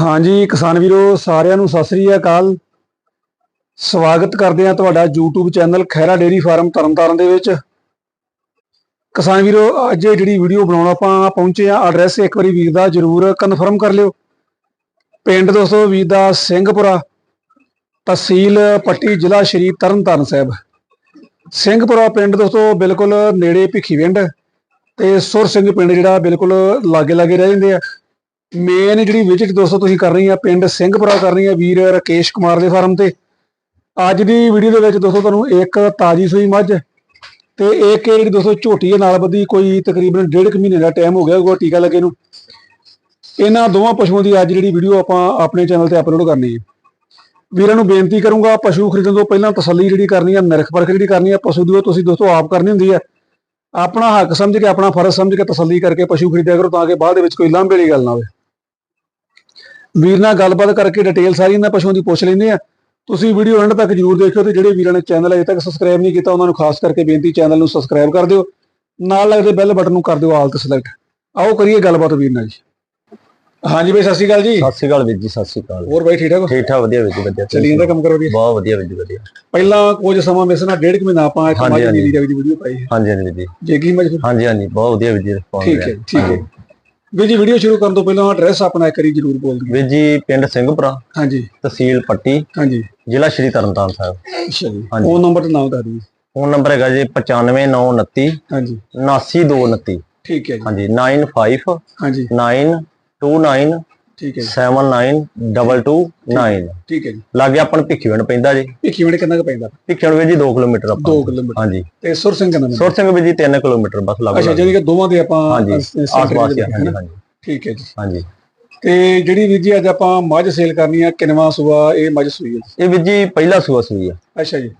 ਹਾਂਜੀ, ਕਿਸਾਨ ਵੀਰੋ, ਸਾਰਿਆਂ ਨੂੰ ਸਤਿ ਸ੍ਰੀ ਅਕਾਲ। ਸਵਾਗਤ ਕਰਦੇ ਹਾਂ ਤੁਹਾਡਾ YouTube channel Khaira dairy farm Tarn Taran ਦੇ ਵਿੱਚ। ਕਿਸਾਨ ਵੀਰੋ, ਅੱਜ ਇਹ ਜਿਹੜੀ ਵੀਡੀਓ ਬਣਾਉਣ ਆਪਾਂ ਪਹੁੰਚੇ ਆ ਐਡਰੈਸ ਇੱਕ ਵਾਰੀ ਵੀਰ ਦਾ ਜਰੂਰ ਕਨਫਰਮ ਕਰ ਲਿਓ। ਪਿੰਡ ਦੋਸਤੋ, ਵੀਰ ਦਾ ਸਿੰਘਪੁਰਾ, ਤਹਿਸੀਲ ਪੱਟੀ, ਜ਼ਿਲ੍ਹਾ ਸ਼੍ਰੀ ਤਰਨਤਾਰਨ ਸਾਹਿਬ। ਸਿੰਘਪੁਰਾ ਪਿੰਡ ਦੋਸਤੋ, ਬਿਲਕੁਲ ਨੇੜੇ ਭਿੱਖੀਵਿੰਡ ਤੇ ਸੁਰ ਸਿੰਘ ਪਿੰਡ ਜਿਹੜਾ ਬਿਲਕੁਲ ਲਾਗੇ ਲਾਗੇ ਰਹਿ ਜਾਂਦੇ ਆ। ਮੇਨ ਜਿਹੜੀ ਵਿਜ਼ਿਟ ਦੋਸਤੋ ਤੁਸੀਂ ਕਰ ਰਹੀ ਆ, ਪਿੰਡ ਸਿੰਘਪੁਰਾ ਕਰ ਰਹੀ ਆ ਵੀਰ ਰਕੇਸ਼ ਕੁਮਾਰ ਦੇ ਫਾਰਮ ਤੇ। ਅੱਜ ਦੀ ਵੀਡੀਓ ਦੇ ਵਿੱਚ ਦੋਸਤੋ ਤੁਹਾਨੂੰ ਇੱਕ ਤਾਜੀ ਸੂਈ ਮੱਝ ਤੇ ਇੱਕ ਜਿਹੜੀ ਦੋਸਤੋ ਝੋਟੀ ਦੇ ਨਾਲ ਬੱਧੀ ਕੋਈ ਤਕਰੀਬਨ ਡੇਢ ਕੁ ਮਹੀਨੇ ਦਾ ਟਾਈਮ ਹੋ ਗਿਆ ਉਹ ਟੀਕਾ ਲੱਗੇ ਨੂੰ। ਇਹਨਾਂ ਦੋਵਾਂ ਪਸ਼ੂਆਂ ਦੀ ਅੱਜ ਜਿਹੜੀ ਵੀਡੀਓ ਆਪਾਂ ਆਪਣੇ ਚੈਨਲ ਤੇ ਅਪਲੋਡ ਕਰਨੀ ਹੈ ਵੀਰਾਂ ਨੂੰ ਬੇਨਤੀ ਕਰੂੰਗਾ, ਪਸ਼ੂ ਖਰੀਦਣ ਤੋਂ ਪਹਿਲਾਂ ਤਸੱਲੀ ਜਿਹੜੀ ਕਰਨੀ ਹੈ ਨਿਰਖ ਪਰਖ ਜਿਹੜੀ ਕਰਨੀ ਹੈ ਪਸ਼ੂ ਦੀ ਉਹ ਤੁਸੀਂ ਦੋਸਤੋ ਆਪ ਕਰਨੀ ਹੁੰਦੀ ਹੈ ਆਪਣਾ ਹੱਕ ਸਮਝ ਕੇ, ਆਪਣਾ ਫਰਜ਼ ਸਮਝ ਕੇ ਤਸੱਲੀ ਕਰਕੇ ਪਸ਼ੂ ਖਰੀਦਿਆ ਕਰੋ ਤਾਂ ਕਿ ਬਾਅਦ ਦੇ ਵਿੱਚ ਕੋਈ ਲਾਂਭੇ ਵਾਲੀ ਗੱਲ ਨਾ ਹੋਵੇ। ਵੀਰ ਨਾਲ ਗੱਲਬਾਤ ਕਰਕੇ ਡਿਟੇਲ ਸਾਰੀ ਇਹਨਾਂ ਪਸ਼ੂਆਂ ਦੀ ਪੁੱਛ ਲੈਂਦੇ ਆ। ਤੁਸੀਂ ਵੀਡੀਓ ਐਂਡ ਤੱਕ ਜਰੂਰ ਦੇਖਿਓ ਤੇ ਜਿਹੜੇ ਵੀਰਾਂ ਨੇ ਚੈਨਲ ਅਜੇ ਤੱਕ ਸਬਸਕ੍ਰਾਈਬ ਨਹੀਂ ਕੀਤਾ ਉਹਨਾਂ ਨੂੰ ਖਾਸ ਕਰਕੇ ਬੇਨਤੀ ਚੈਨਲ ਨੂੰ ਸਬਸਕ੍ਰਾਈਬ ਕਰ ਦਿਓ। ਨਾਲ ਲੱਗਦੇ ਬੈਲ ਬਟਨ ਨੂੰ ਕਰ ਦਿਓ ਆਲ ਤੇ ਸਿਲੈਕਟ ਆਓ ਕਰੀਏ ਗੱਲਬਾਤ ਵੀਰ ਨਾਲ ਜੀ। ਹਾਂਜੀ ਬਈ ਸਤਿ ਸ਼੍ਰੀ ਅਕਾਲ ਜੀ। ਸਤਿ ਸ਼੍ਰੀ ਅਕਾਲ ਵੀਰ ਜੀ ਸਤਿ ਸ਼੍ਰੀ ਅਕਾਲ। ਹੋਰ ਬਾਈ ਠੀਕ ਠਾਕ? ਠੀਕ ਠਾਕ ਵਧੀਆ ਵੀਰ ਜੀ ਵਧੀਆ। ਚੱਲੀ ਜਾਂਦਾ ਕੰਮ ਕਰ ਵਧੀਆ ਬਹੁਤ ਵਧੀਆ ਵੀਰ ਜੀ ਵਧੀਆ। ਪਹਿਲਾਂ ਕੁਝ ਸਮਾਂ ਮਿਸ ਨਾਲ ਡੇਢ ਕੁ ਮਹੀਨਾ ਆਪਾਂ ਇੱਕ ਹਾਂਜੀ। ਦੀ ਵੀਡੀਓ ਪਾਈ ਹਾਂਜੀ ਹਾਂਜੀ ਵੀਰ ਜੀ। ਜੇ ਕੀ ਮਜਬੂਰ ਹਾਂਜੀ ਹਾਂਜੀ ਬਹੁਤ ਵਧੀਆ ਵੀਰ ਜੀ ਠੀਕ ਹੈ। ਠੀਕ ਹੈ। ਵੀਰ ਜੀ ਵੀਡੀਓ ਸ਼ੁਰੂ ਕਰਨ ਤੋਂ ਪਹਿਲਾਂ ਐਡਰੈਸ ਆਪਣਾ ਇੱਕ ਵਾਰੀ ਜਰੂਰ ਬੋਲ ਦਿਓ। ਵੀਰ ਜੀ ਪਿੰਡ ਸਿੰਘਪੁਰਾ ਹਾਂਜੀ। ਤਹਿਸੀਲ ਪੱਟੀ ਹਾਂਜੀ। ਜ਼ਿਲ੍ਹਾ ਸ਼੍ਰੀ ਤਰਨਤਾਰਨ ਸਾਹਿਬ। ਅੱਛਾ ਜੀ। ਹਾਂਜੀ। ਉਹ ਨੰਬਰ ਤੇ ਨਾਮ ਦੱਸ ਦਿਓ ਫੋਨ ਨੰਬਰ ਹੈਗਾ ਜੀ 95929 ਹਾਂਜੀ। 79229 ਠੀਕ ਹੈ ਜੀ। ਹਾਂਜੀ 95 ਹਾਂਜੀ। 929 ਠੀਕ ਹੈ ਜੀ। 79229 ਠੀਕ ਹੈ ਜੀ। ਲਾਗੇ ਆਪਣ ਭਿੱਖੀਵਿੰਡ ਪੈਂਦਾ ਜੀ। ਭਿੱਖੀ ਮਿੰਟ ਕਿੰਨਾ ਕੁ ਪੈਂਦਾ? ਭਿੱਖੀਵਿੰਡ ਵੀਰ ਜੀ 2 ਕਿਲੋਮੀਟਰ 2 ਆਪਾਂ ਕਿਲੋਮੀਟਰ। ਹਾਂਜੀ। ਤੇ ਸੁਰ ਸਿੰਘ ਕਿੰਨਾ ਸੁਰ ਸਿੰਘ ਵੀਰ ਜੀ 3 ਕਿਲੋਮੀਟਰ ਬਸ ਲਾਗੇ ਅੱਛਾ ਜਿਹੜੀ ਕਿ ਦੋਵਾਂ ਦੇ ਆਪਾਂ ਆਸ-ਪਾਸ ਹੀ ਹਾਂਜੀ ਠੀਕ ਹੈ ਜੀ। ਹਾਂਜੀ। ਤੇ ਜਿਹੜੀ ਵੀਰ ਜੀ ਅੱਜ ਆਪਾਂ ਮੱਝ ਸੇਲ ਕਰਨੀ ਆ ਕਿਨਵਾ ਸੂਆ ਇਹ ਮੱਝ ਸੂਈ ਹੈ ਇਹ ਵੀਰ ਜੀ ਪਹਿਲਾ ਸੂਆ ਸੂਈ ਆ। ਅੱਛਾ ਜੀ।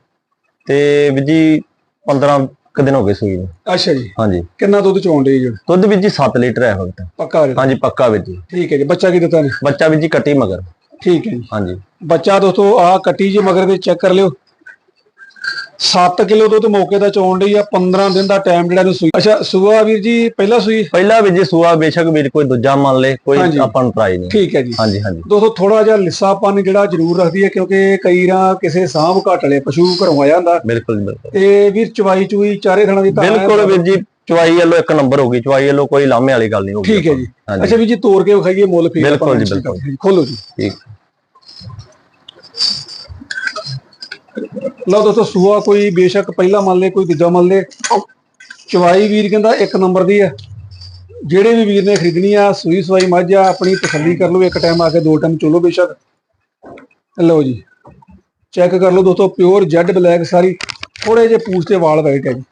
ਤੇ ਵੀਰ ਜੀ 15 ਕੁ ਦਿਨ ਹੋ ਗਏ ਸੂਈ ਨੂੰ ਅੱਛਾ ਜੀ। ਹਾਂਜੀ। ਕਿੰਨਾ ਦੁੱਧ ਚੋਣ ਦੇ ਜੀ ਦੁੱਧ ਵੀਰ ਜੀ 7 ਲੀਟਰ ਹੈ ਵਕਤ ਪੱਕਾ ਜੀ ਹਾਂਜੀ ਪੱਕਾ ਵੀਰ ਜੀ। ਠੀਕ ਹੈ ਜੀ। ਬੱਚਾ ਕੀ ਦਿੱਤਾ ਨੇ? ਬੱਚਾ ਵੀਰ ਜੀ ਕੱਟੀ ਮਗਰ। ਠੀਕ ਹੈ ਜੀ। ਹਾਂਜੀ। ਬੱਚਾ ਦੋਸਤੋ ਆ ਕੱਟੀ ਜੀ ਮਗਰ ਦੇ ਚੈੱਕ ਕਰ ਲਿਓ। 7 ਕਿਲੋ ਦੁੱਧ ਮੌਕੇ ਦਾ ਚੋਣ ਲਈ ਆ 15 ਦਿਨ ਦਾ ਟਾਈਮ ਜਿਹੜਾ ਨੂੰ ਸੂਈ। ਅੱਛਾ ਸੂਆ ਵੀਰ ਜੀ ਪਹਿਲਾ ਸੂਈ? ਪਹਿਲਾ ਵੀਰ ਜੀ ਸੂਆ ਬੇਸ਼ੱਕ ਵੀਰ ਕੋਈ ਦੂਜਾ ਮੰਨ ਲੇ ਕੋਈ। ਆਪਾਂ ਨੂੰ ਪ੍ਰਾਈ ਨਹੀਂ। ਠੀਕ ਹੈ ਜੀ। ਹਾਂਜੀ ਹਾਂਜੀ। ਦੋਸਤੋ ਥੋੜਾ ਜਿਹਾ ਲਿੱਸਾਪਨ ਜਿਹੜਾ ਜ਼ਰੂਰ ਰੱਖਦੀ ਹੈ ਕਿਉਂਕਿ ਕਈ ਰਾਂ ਕਿਸੇ ਸਾਂਭ ਘੱਟ ਵਾਲੇ ਪਸ਼ੂ ਘਰੋਂ ਆਇਆ ਹੁੰਦਾ ਬਿਲਕੁਲ ਬਿਲਕੁਲ। ਤੇ ਵੀਰ ਚਵਾਈ ਚੂਈ ਚਾਰੇ ਥਣਾ ਦੀ ਹੈ। ਬਿਲਕੁਲ ਵੀਰ ਜੀ ਚਵਾਈ ਵੱਲੋਂ ਇੱਕ ਨੰਬਰ ਹੋ ਗਈ ਚਵਾਈ ਵੱਲੋਂ ਕੋਈ ਲਾਮੇ ਵਾਲੀ ਗੱਲ ਨਹੀਂ ਹੋਗੀ ਠੀਕ ਹੈ ਜੀ। ਅੱਛਾ ਵੀਰ ਜੀ ਤੋੜ ਕੇ ਵਿਖਾਈਏ ਮੁੱਲ ਫੇਰ ਬਿਲਕੁਲ ਜੀ, ਬਿਲਕੁਲ। ਖੋਲੋ ਜੀ। ਠੀਕ। ਲਓ ਦੋਸਤੋ ਸੂਆ ਕੋਈ ਬੇਸ਼ੱਕ ਪਹਿਲਾ ਮੰਨ ਲੇ ਕੋਈ ਦੂਜਾ ਮੰਨ ਲੇ। ਚਵਾਈ ਵੀਰ ਕਹਿੰਦਾ ਇੱਕ ਨੰਬਰ ਦੀ ਹੈ ਜਿਹੜੇ ਵੀ ਵੀਰ ਨੇ ਖਰੀਦਣੀ ਆ ਸੂਈ ਸਵਾਈ ਮੱਝ ਆ ਆਪਣੀ ਤਸੱਲੀ ਕਰ ਲਓ ਇੱਕ ਟਾਈਮ ਆ ਕੇ ਦੋ ਟਾਈਮ ਚੋਲੋ ਬੇਸ਼ੱਕ। ਲਓ ਜੀ ਚੈੱਕ ਕਰ ਲਓ ਦੋਸਤੋ ਪਿਓਰ ਜੈਡ ਬਲੈਕ ਸਾਰੀ ਥੋੜੇ ਜਿਹੇ ਪੂਛ ਤੇ ਵਾਲ ਵਾਈਟ ਹੈ ਜੀ।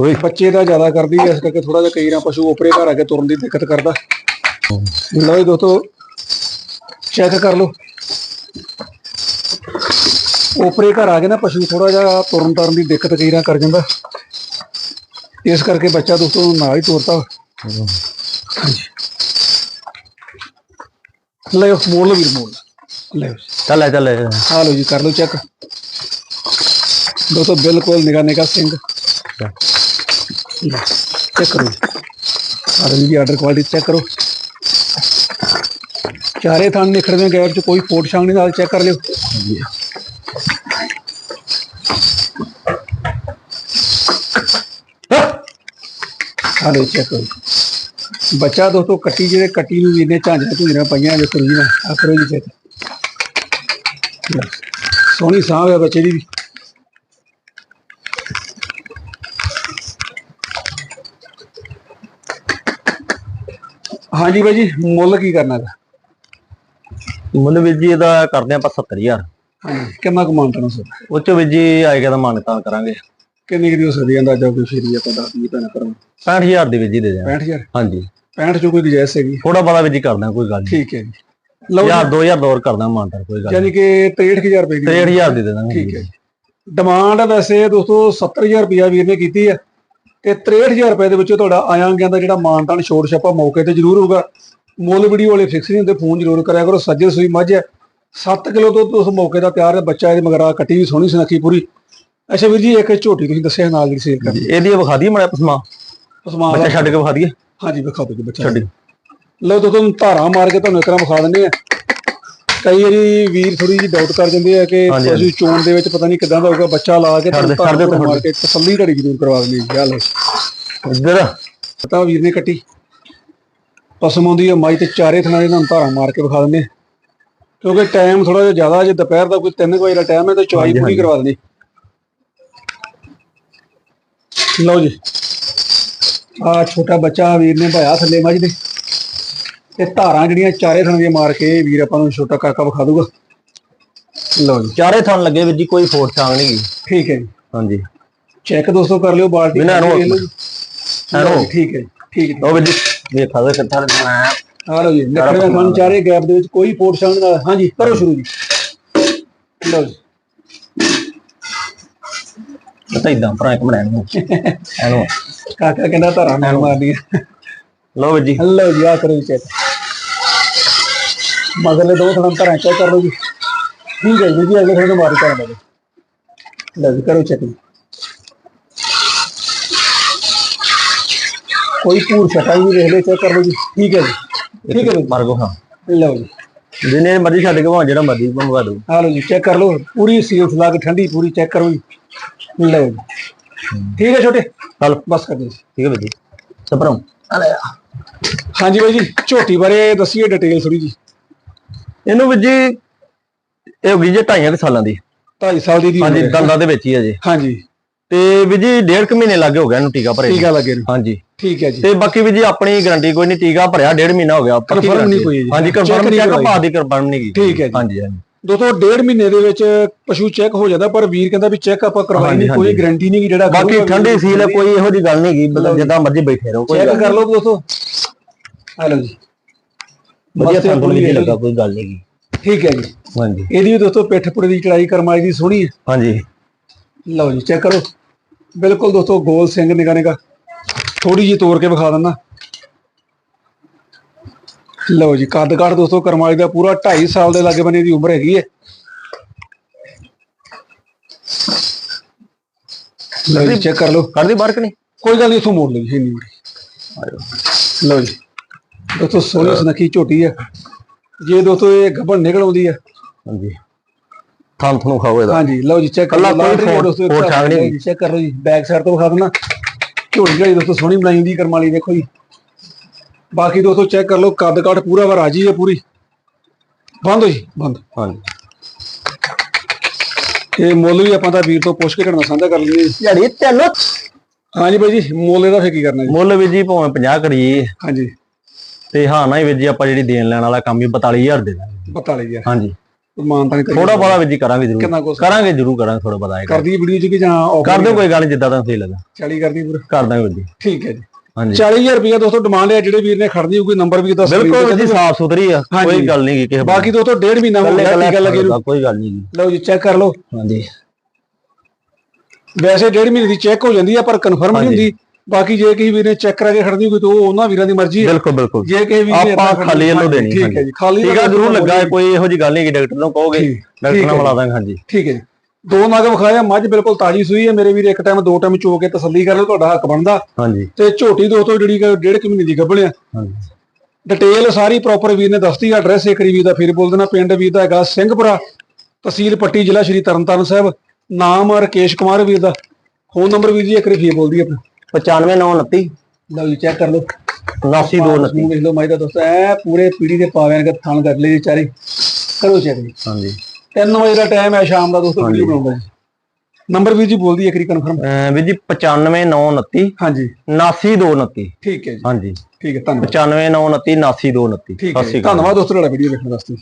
ਓਏ। ਬੱਚੇ ਦਾ ਜ਼ਿਆਦਾ ਕਰਦੀ ਹੈ ਇਸ ਕਰਕੇ ਥੋੜਾ ਜਿਹਾ ਕਈ ਨਾ ਪਸ਼ੂ ਉਪਰੇ ਘਰ ਆ ਕੇ ਤੁਰਨ ਦੀ ਦਿੱਕਤ ਕਰਦਾ। ਲਓ ਜੀ ਦੋਸਤੋ ਚੈੱਕ ਕਰ ਲਓ। ਉਪਰੇ ਘਰ ਆ ਕੇ ਨਾ ਪਸ਼ੂ ਥੋੜਾ ਜਿਹਾ ਤੁਰਨ ਤਰਨ ਦੀ ਦਿੱਕਤ ਕਈ ਨਾ ਕਰ ਜਾਂਦਾ। ਇਸ ਕਰਕੇ ਬੱਚਾ ਦੋਸਤੋ ਨਾਲ ਹੀ ਤੋਰਤਾ। ਹਾਂਜੀ। ਲੈ ਮੋੜ ਲਓ ਵੀਰ ਮੋੜ। ਲੈ ਚੱਲ ਆ, ਚੱਲ ਆ। ਆ ਲਓ ਜੀ ਕਰ ਲਓ ਚੈੱਕ। ਦੋਸਤੋ ਬਿਲਕੁਲ ਨਿਗਾ ਨਿਗਾ ਸਿੰਘ। ਚੈੱਕ ਕਰੋ ਆ ਲਓ ਜੀ ਆਰਡਰ ਕੁਆਲਿਟੀ ਚੈੱਕ ਕਰੋ। ਚਾਰੇ ਥਾਂ ਨਿਖੜਵੇਂ ਗੈਪ ਚ ਕੋਈ ਫੋਟ ਛਾਂਗ ਨਹੀਂ ਨਾਲ ਚੈੱਕ ਕਰ ਲਿਓ। ਆ ਲਓ ਚੈੱਕ ਕਰੋ ਬੱਚਾ ਦੋਸਤੋ ਕੱਟੀ ਜਿਹੜੇ ਕੱਟੀ ਨੂੰ ਵੀਨੇ ਝਾਂਜਰਾਂ ਝੁੰਜਰਾਂ ਪਈਆਂ ਵੇਖੋ ਜੀ ਨਾ ਆ ਕਰੋ ਜੀ ਚੈੱਕ ਸੋਹਣੀ ਸਾਹ ਹੈ ਬੱਚੇ ਦੀ ਵੀ। ਹਾਂਜੀ ਬਾਈ ਜੀ ਮੁੱਲ ਕੀ ਕਰਨਾ ਹੈ ਮੁੱਲ ਵੀਰ ਜੀ ਇਹਦਾ ਕਰਦੇ ਆਪਾਂ 70000 ਹਾਂਜੀ ਕਿੰਨਾ ਕੁ ਮਾਨਤਨਾ ਸਰ? ਉਹ ਚ ਵੀਰ ਜੀ ਆਏਗਾ ਤਾਂ ਮਾਨਤਾ ਕਰਾਂਗੇ। ਕਿੰਨੀ ਕੁ ਦੀ ਹੋ ਸਕਦੀ ਹੈ ਅੰਦਾਜ਼ਾ ਕੋਈ ਫੇਰੀ ਆਪਾਂ ਦੱਸ ਦਈਏ ਭੈਣਾ ਭਰਾ 65000 ਦੀ ਵੀਰ ਜੀ ਦੇ ਦਿਆਂ 65000 ਹਾਂਜੀ। 65 ਚੋਂ ਕੋਈ ਗੁੰਜਾਇਸ਼ ਹੈਗੀ? ਥੋੜਾ ਬੜਾ ਵੀਰ ਜੀ ਕਰਦਾ ਕੋਈ ਗੱਲ ਨਹੀਂ ਠੀਕ ਹੈ ਜੀ। ਲਓ ਯਾਰ 2000 ਦੌਰ ਕਰਦਾ ਮਾਨਤਾ ਕੋਈ ਗੱਲ ਯਾਨੀ ਕਿ 63000 ਰੁਪਏ ਦੀ 63000 ਦੀ ਦੇ ਦਾਂਗੇ ਠੀਕ ਹੈ ਜੀ। ਡਿਮਾਂਡ ਵੈਸੇ ਦੋਸਤੋ 70000 ਰੁਪਿਆ ਵੀਰ ਨੇ ਕੀਤੀ ਹੈ ਤੇ 63000 ਰੁਪਏ ਦੇ ਵਿੱਚੋਂ ਤੁਹਾਡਾ ਆਇਆ ਗਿਆ ਦਾ ਜਿਹੜਾ ਮਾਨਤਾਨ ਛੋੜ ਛਾਪਾ ਮੌਕੇ ਤੇ ਜ਼ਰੂਰ ਹੋਊਗਾ। ਮੁੱਲ ਵੀਡੀਓ ਵਾਲੇ ਫਿਕਸ ਨਹੀਂ ਹੁੰਦੇ ਫੋਨ ਜ਼ਰੂਰ ਕਰਿਆ ਕਰੋ। ਸੱਜੇ ਸੂਈ ਮੱਝ ਹੈ। 7 ਕਿਲੋ ਦੁੱਧ ਉਸ ਮੌਕੇ ਦਾ ਤਿਆਰ ਹੈ। ਬੱਚਾ ਇਹਦੇ ਮਗਰਾ ਕੱਟੀ ਵੀ ਸੋਹਣੀ ਸੁਨੱਖੀ ਪੂਰੀ। ਅੱਛਾ ਵੀਰ ਜੀ ਇੱਕ ਝੋਟੀ ਤੁਸੀਂ ਦੱਸਿਆ ਨਾਲ ਦੀ ਸੇਲ ਕਰਨੀ ਇਹਦੀ ਵਿਖਾ ਦਈਏ ਮੜਾ ਪਸਮਾ। ਉਸਮਾਨ ਬੱਚਾ ਛੱਡ ਕੇ ਵਿਖਾ ਦਈਏ। ਹਾਂਜੀ ਵਿਖਾ ਦਿਓ ਜੀ ਬੱਚਾ। ਛੱਡੀ ਲਓ ਤਾਂ ਤੁਹਾਨੂੰ ਧਾਰਾਂ ਮਾਰ ਕੇ ਤੁਹਾਨੂੰ ਇੱਕ ਵਾਰ ਵਿਖਾ ਦਿੰਦੇ ਆ। ਕਈ ਵਾਰੀ ਵੀਰ ਥੋੜੀ ਜਿਹੀ ਡਾਊਟ ਕਰ ਜਾਂਦੇ ਆ ਕਿ ਪਸ਼ੂ ਚੋਣ ਦੇ ਵਿੱਚ ਪਤਾ ਨਹੀਂ ਕਿਦਾਂ ਦਾ ਹੋਊਗਾ ਬੱਚਾ ਲਾ ਕੇ ਦੇ, ਮਾਰ ਕੇ ਤਸੱਲੀ ਘੜੀ ਜ਼ਰੂਰ ਕਰਵਾ ਦਿੰਦੇ ਜੀ ਹਾਲ ਇੱਧਰ। ਪਤਾ ਵੀਰ ਨੇ ਕੱਟੀ। ਪਸਮ ਆਉਂਦੀ ਹੈ ਮਾਈ ਤੇ ਚਾਰੇ ਥਣਾ ਦੇ ਨਾਲ ਧਾਰਾਂ ਮਾਰ ਕੇ ਵਿਖਾ ਦਿੰਦੇ ਆ। ਕਿਉਂਕਿ ਟਾਈਮ ਥੋੜਾ ਜਿਹਾ ਜ਼ਿਆਦਾ ਜੇ ਦੁਪਹਿਰ ਦਾ ਕੋਈ 3 ਵਜੇ ਦਾ ਟਾਈਮ ਹੈ ਤਾਂ ਹਾਂਜੀ, ਪੂਰੀ। ਕਰਵਾ ਦਿੰਦੇ। ਲਓ ਜੀ। ਆ ਛੋਟਾ ਬੱਚਾ ਵੀਰ ਨੇ ਭਾਇਆ ਥੱਲੇ ਮੱਝ ਦੇ। ਤੇ ਧਾਰਾਂ ਜਿਹੜੀਆਂ ਚਾਰੇ ਥਣਾ ਦੀਆਂ ਮਾਰ ਕੇ ਵੀਰ ਆਪਾਂ ਨੂੰ ਛੋਟਾ ਕਾਕਾ ਵਿਖਾ ਦੂਗਾ। ਲਓ ਜੀ। ਚਾਰੇ ਥਣ ਲੱਗੇ ਵੀਰ ਜੀ ਕੋਈ ਫੋਟ ਛਾਂਗ ਨਹੀਂ। ਗਈ ਠੀਕ ਹੈ ਜੀ। ਹਾਂਜੀ। ਚੈੱਕ ਦੋਸਤੋ ਕਰ ਲਿਓ ਬਾਲਟੀ ਬਿਨਾਂ ਜੀ, ਠੀਕ ਹੈ ਠੀਕ ਹੈ। ਲਓ ਵੀਰ ਜੀ ਵੇਖਾ ਦੇ ਕਿੱਥਾ ਮੈਂ। ਆ ਲਓ ਜੀ ਨਿਕਲਵੇਂ ਤੁਹਾਨੂੰ ਚਾਰੇ ਗੈਪ ਦੇ ਵਿੱਚ ਕੋਈ ਫੋਟ ਸ਼ਾਮਲ ਨਾਲ ਹਾਂਜੀ ਕਰੋ ਸ਼ੁਰੂ ਜੀ। ਲਓ ਜੀ। ਪਤਾ ਇਦਾਂ ਭਰਾ ਇੱਕ ਬਣਾਇਆ ਨੂੰ ਇਹਨੂੰ ਕਾਕਾ ਕਹਿੰਦਾ ਧਾਰਾਂ ਮਾਰਨੀ ਹੈ ਲਓ ਜੀ। ਲਓ ਜੀ ਆ ਕਰੋ ਚੈੱਕ। ਮਗਰਲੇ ਦੋ ਥਾਂ ਧਾਰਾਂ ਚੈੱਕ ਕਰ ਲਓ ਜੀ। ਠੀਕ ਹੈ ਜੀ ਅਗਲੇ ਥਾਂ ਤੋਂ ਮਾਰੀ ਕਰਾਂ ਲਓ ਲਓ ਜੀ ਕਰੋ ਚੈੱਕ ਕੋਈ ਪੂਰ ਛਟਾਈ ਵੀ ਦੇਖ ਲੈ ਚੈੱਕ ਕਰ ਲਓ ਜੀ। ਠੀਕ ਹੈ ਜੀ। ਠੀਕ ਹੈ ਜੀ। ਮਰ ਗੋ ਹਾਂ। ਲਓ ਜੀ। ਜਿਹਨੇ ਮਰਜ਼ੀ ਛੱਡ ਕੇ ਭਾਵੇਂ ਜਿਹੜਾ ਮਰਜ਼ੀ ਮੰਗਵਾ ਦੋ ਆ ਲਓ ਜੀ ਚੈੱਕ ਕਰ ਲਓ। ਪੂਰੀ ਸੀਲਸ ਲਾ ਕੇ ਠੰਡੀ ਪੂਰੀ ਚੈੱਕ ਕਰੋ ਜੀ। ਲਓ ਜੀ ਠੀਕ ਹੈ ਛੋਟੇ। ਚੱਲ ਬਸ ਕਰ ਜੀ। ਠੀਕ ਹੈ ਜੀ ਸਪਰਮ ਹਾਂਜੀ ਬਾਈ ਜੀ ਝੋਟੀ ਬਾਰੇ ਦੱਸੀਏ ਡਿਟੇਲ ਥੋੜੀ ਜੀ। ਇਹਨੂੰ ਵੀਰ ਜੀ ਇਹ ਹੋ ਗਈ ਜੇ ਢਾਈਆਂ ਕੁ ਸਾਲਾਂ ਦੀ। 2.5 ਸਾਲ ਦੀ ਦੀ ਹਾਂਜੀ। ਦੰਦਾਂ ਦੇ ਵਿੱਚ ਹੀ ਹੈ ਜੀ। ਹਾਂਜੀ। ਤੇ ਵੀਰ ਜੀ ਡੇਢ ਕੁ ਮਹੀਨੇ ਲੱਗੇ ਹੋ ਗਿਆ ਇਹਨੂੰ ਟੀਕਾ ਭਰੇ। ਟੀਕਾ ਲੱਗੇ ਨੂੰ ਹਾਂਜੀ। ਠੀਕ ਹੈ ਜੀ। ਤੇ ਬਾਕੀ ਵੀਰ ਜੀ ਆਪਣੀ ਗਾਰੰਟੀ ਕੋਈ ਨਹੀਂ ਟੀਕਾ ਭਰਿਆ ਡੇਢ ਮਹੀਨਾ ਹੋ ਗਿਆ। ਪੱਕੀ ਨਹੀਂ। ਕੋਈ। ਹਾਂਜੀ ਕਨਫਰਮ ਕਰਵਾਈ। ਪਾ ਦੀ ਕਨਫਰਮ ਨਹੀਂ ਕੀਤੀ ਠੀਕ ਹੈ ਜੀ। ਹਾਂਜੀ। ਦੋਸਤੋ ਡੇਢ ਮਹੀਨੇ ਦੇ ਵਿੱਚ ਪਸ਼ੂ ਚੈੱਕ ਹੋ ਜਾਂਦਾ ਪਰ ਵੀਰ ਕਹਿੰਦਾ ਵੀ ਚੈੱਕ ਆਪਾਂ ਕਰਵਾਈ ਨਹੀਂ ਕੋਈ। ਗਾਰੰਟੀ ਨਹੀਂ ਕਿ ਜਿਹੜਾ ਬਾਕੀ ਠੰਡੀ ਸੀਲ ਹੈ ਕੋਈ ਇਹੋ ਜੀ ਗੱਲ ਨਹੀਂ ਗਈ ਮਤਲਬ ਜਿੱਦਾਂ ਮਰਜ਼ੀ ਬੈਠੇ ਰਹੋ ਕੋਈ ਚੈੱਕ ਕਰ ਲਓ ਦੋਸਤੋ। ਆ ਲਓ ਜੀ। ਵਧੀਆ ਤੁਹਾਨੂੰ ਨਹੀਂ ਲੱਗਾ। ਕੋਈ ਗੱਲ ਨਹੀਂ ਗਈ ਠੀਕ ਹੈ ਜੀ। ਹਾਂਜੀ। ਇਹਦੀ ਵੀ ਦੋਸਤੋ ਪਿੱਠ ਪੁੜੇ ਦੀ ਚੜਾਈ ਕਰਮਾਈ ਦੀ ਸੋਹਣੀ ਹੈ। ਹਾਂਜੀ। ਲਓ ਜੀ ਚੈੱਕ ਕਰੋ। ਬਿਲਕੁਲ ਦੋਸਤੋ ਗੋਲ ਸਿੰਘ ਨਿਗਾ ਨਿਗਾ ਥੋੜੀ ਜਿਹੀ ਤੋੜ ਕੇ ਵਿਖਾ ਦਿੰਦਾ। ਲਓ ਜੀ ਕੱਦ ਕਾਠ ਦੋਸਤੋ ਕਰਮਾਲੀ ਦਾ ਪੂਰਾ 2.5 ਸਾਲ ਦੇ ਲਾਗੇ ਬੰਨੇ ਦੀ ਉਮਰ ਹੈਗੀ ਹੈ ਲਓ ਜੀ ਚੈੱਕ ਕਰ ਲਓ। ਕਰਦੀ ਬਾਹਰ ਕਿ ਨਹੀਂ? ਕੋਈ ਗੱਲ ਨਹੀਂ ਇਥੋਂ ਮੋੜ ਲਈ ਇੰਨੀ ਬੜੀ ਲਓ ਜੀ ਦੋਸਤੋ ਸੋਹਣੀ ਸੁਨੱਖੀ ਝੋਟੀ ਹੈ ਜੇ ਦੋਸਤੋ ਇਹ ਗੱਭਣ ਨਿਕਲ ਆਉਂਦੀ ਹੈ ਹਾਂਜੀ। ਥਾਂ ਤੁਹਾਨੂੰ ਖਾਓ ਇਹਦਾ। ਹਾਂਜੀ ਲਓ ਜੀ ਚੈੱਕ ਕਰ ਲਓ। ਦੋਸਤੋ ਫੋਰ ਛਾਂਗ ਨਹੀਂ। ਚੈੱਕ ਕਰ ਲਓ ਜੀ ਬੈਕ ਸਾਈਡ ਤੋਂ ਵਿਖਾ ਦਿੰਦਾ ਝੋਟੀ ਜਿਹੜੀ ਦੋਸਤੋ ਸੋਹਣੀ ਬਣਾਈ ਹੁੰਦੀ ਕਰਮਾਲੀ ਦੇਖੋ ਜੀ। ਬਾਕੀ ਦੋਸਤੋ ਚੈੱਕ ਕਰ ਲਓ ਕੱਦ ਕਾਠ ਪੂਰਾ ਵਾ ਰਾਜੀ ਹੈ ਪੂਰੀ। ਬੰਦ ਹੋ ਜੀ ਬੰਦ। ਹਾਂਜੀ। ਇਹ ਮੁੱਲ ਵੀ ਆਪਾਂ ਤਾਂ ਵੀਰ ਤੋਂ ਪੁੱਛ ਕੇ ਤੁਹਾਡੇ ਨਾਲ ਸਾਂਝਾ ਕਰ ਲਈਏ। ਯਾਰੀ ਤੈਨੂੰ। ਹਾਂਜੀ ਬਾਈ ਜੀ ਮੁੱਲ ਇਹਦਾ ਫੇਰ ਕੀ ਕਰਨਾ ਜੀ? ਮੁੱਲ ਵੀਰ ਜੀ ਭਾਵੇਂ 50 ਕਰੀਏ। ਹਾਂਜੀ। ਤੇ ਹਾਂ ਨਾ ਹੀ ਵੀਰ ਜੀ ਆਪਾਂ ਜਿਹੜੀ ਦੇਣ ਲੈਣ ਵਾਲਾ ਕੰਮ ਹੀ 42000 ਦੇ ਦਾਂਗੇ। 42000 ਹਾਂਜੀ। ਮਾਨਤਾ ਨਹੀਂ ਥੋੜਾ ਬੜਾ ਜੀ ਕਰਾਂਗੇ ਜ਼ਰੂਰ? ਕਰਾਂਗੇ ਜ਼ਰੂਰ ਕਰਾਂਗੇ ਥੋੜਾ ਬਤਾ ਆਏਗਾ ਕਰਦੀ ਵੀਡੀਓ ਚ ਕਿ ਜਾਂ ਕਰ ਦਿਓ ਕੋਈ ਗੱਲ ਜਿੱਦਾਂ ਤੁਹਾਨੂੰ ਸਹੀ ਲੱਗਾ 40 ਕਰਦੀ ਪੂਰਾ। ਕਰ ਦਾਂਗੇ ਵੀਰ ਜੀ। ਠੀਕ ਹੈ ਜੀ। 40000 ਰੁਪਏ ਦੋਸਤੋ ਡਿਮਾਂਡ ਹੈ ਜਿਹੜੇ ਵੀਰ ਨੇ ਖੜਨੀ ਹੋਊਗੀ ਨੰਬਰ ਵੀ ਦੱਸ ਬਿਲਕੁਲ ਜੀ ਸਾਫ਼ ਸੁਥਰੀ ਆ। ਕੋਈ ਗੱਲ ਨਹੀਂ ਕਿਸੇ ਬਾਕੀ ਦੋਸਤੋ ਡੇਢ ਮਹੀਨਾ ਹੋ ਗਿਆ ਟੀਕਾ ਲੱਗੇ ਨੂੰ। ਕੋਈ ਗੱਲ ਨਹੀਂ ਲਓ ਜੀ ਚੈੱਕ ਕਰ ਲਓ। ਹਾਂਜੀ। ਵੈਸੇ ਡੇਢ ਮਹੀਨੇ ਦੀ ਚੈੱਕ ਹੋ ਜਾਂਦੀ ਆ ਪਰ ਕਨਫਰਮ ਨਹੀਂ। ਹੁੰਦੀ। ਬਾਕੀ ਜੇ ਕਿਸੇ ਵੀਰ ਨੇ ਚੈੱਕ ਕਰਾ ਕੇ ਖੜਨੀ ਹੋਊਗੀ ਤਾਂ ਉਹ ਉਹਨਾਂ ਵੀਰਾਂ ਦੀ ਮਰਜ਼ੀ ਹੈ। ਬਿਲਕੁਲ ਬਿਲਕੁਲ। ਜੇ ਕਿਸੇ ਵੀਰ ਨੇ ਆਪਾਂ ਖਾਲੀ ਇਹਨੂੰ ਦੇਣੀ ਠੀਕ ਹੈ ਜੀ ਖਾਲੀ ਜ਼ਰੂਰ ਲੱਗਾ ਕੋਈ ਇਹੋ ਜੀ ਗੱਲ ਨਹੀਂ ਕਿ ਡਾਕਟਰ ਨੂੰ ਕਹੋਗੇ ਡਾਕਟਰ ਨਾਲ ਮਿਲਾ ਦਾਂਗੇ ਹਾਂਜੀ। ਠੀਕ ਹੈ ਜੀ। ਦੋ ਨਗ ਵਿਖਾਇਆ ਮੱਝ ਬਿਲਕੁਲ ਤਾਜੀ ਸੂਈ ਹੈ ਮੇਰੇ ਵੀਰ ਇੱਕ ਟਾਈਮ ਦੋ ਟਾਈਮ ਚੋ ਕੇ ਤਸੱਲੀ ਕਰ ਲਓ ਤੁਹਾਡਾ ਹੱਕ ਬਣਦਾ। ਹਾਂਜੀ। ਤੇ ਝੋਟੀ ਦੋਸਤੋ ਜਿਹੜੀ ਡੇਢ ਕੁ ਮਹੀਨੇ ਦੀ ਗੱਭਣ ਆ। ਹਾਂਜੀ। ਡਿਟੇਲ ਸਾਰੀ ਪ੍ਰੋਪਰ ਵੀਰ ਨੇ ਦੱਸਤੀ ਐਡਰੈਸ ਇੱਕ ਵਾਰੀ ਦਾ ਫਿਰ ਬੋਲ ਦੇਣਾ। ਪਿੰਡ ਵੀਰ ਦਾ ਹੈਗਾ ਸਿੰਘਪੁਰਾ ਤਹਿਸੀਲ ਪੱਟੀ ਜ਼ਿਲ੍ਹਾ ਸ਼੍ਰੀ ਤਰਨਤਾਰਨ ਸਾਹਿਬ। ਨਾਮ ਰਕੇਸ਼ ਕੁਮਾਰ ਵੀਰ ਦਾ। ਫੋਨ ਨੰਬਰ ਵੀਰ ਜੀ ਇੱਕ ਵਾਰੀ ਫੇਰ ਬੋਲਦੀ ਆਪਣਾ। 95929 ਲਓ ਜੀ ਚੈੱਕ ਕਰ ਲਓ। 89229 ਨੂੰ ਵੇਖ ਲਓ ਮਾਈ ਦਾ ਦੋਸਤ ਐ ਪੂਰੇ ਪੀੜੀ ਦੇ ਪਾਵਿਆਂ ਨੇ ਥਾਣ ਕਰ ਲਈ ਵਿਚਾਰੀ। ਕਰੋ ਚੈੱਕ ਜੀ। ਹਾਂਜੀ। 3 ਵਜੇ ਦਾ ਟਾਈਮ ਹੈ ਸ਼ਾਮ ਦਾ ਦੋਸਤੋ ਵੀਡੀਓ ਬਣਾਉਂਦਾ ਜੀ? ਨੰਬਰ ਵੀਰ ਜੀ ਬੋਲਦੀ ਇੱਕ ਵਾਰੀ ਕਨਫਰਮ ਵੀਰ ਜੀ 95929 ਹਾਂਜੀ। 89229 ਠੀਕ ਹੈ ਜੀ। ਹਾਂਜੀ। ਠੀਕ ਹੈ ਧੰਨਵਾਦ। 95929 89229 ਠੀਕ ਹੈ। ਧੰਨਵਾਦ ਦੋਸਤੋ ਤੁਹਾਡਾ ਵੀਡੀਓ ਦੇਖਣ ਵਾਸਤੇ।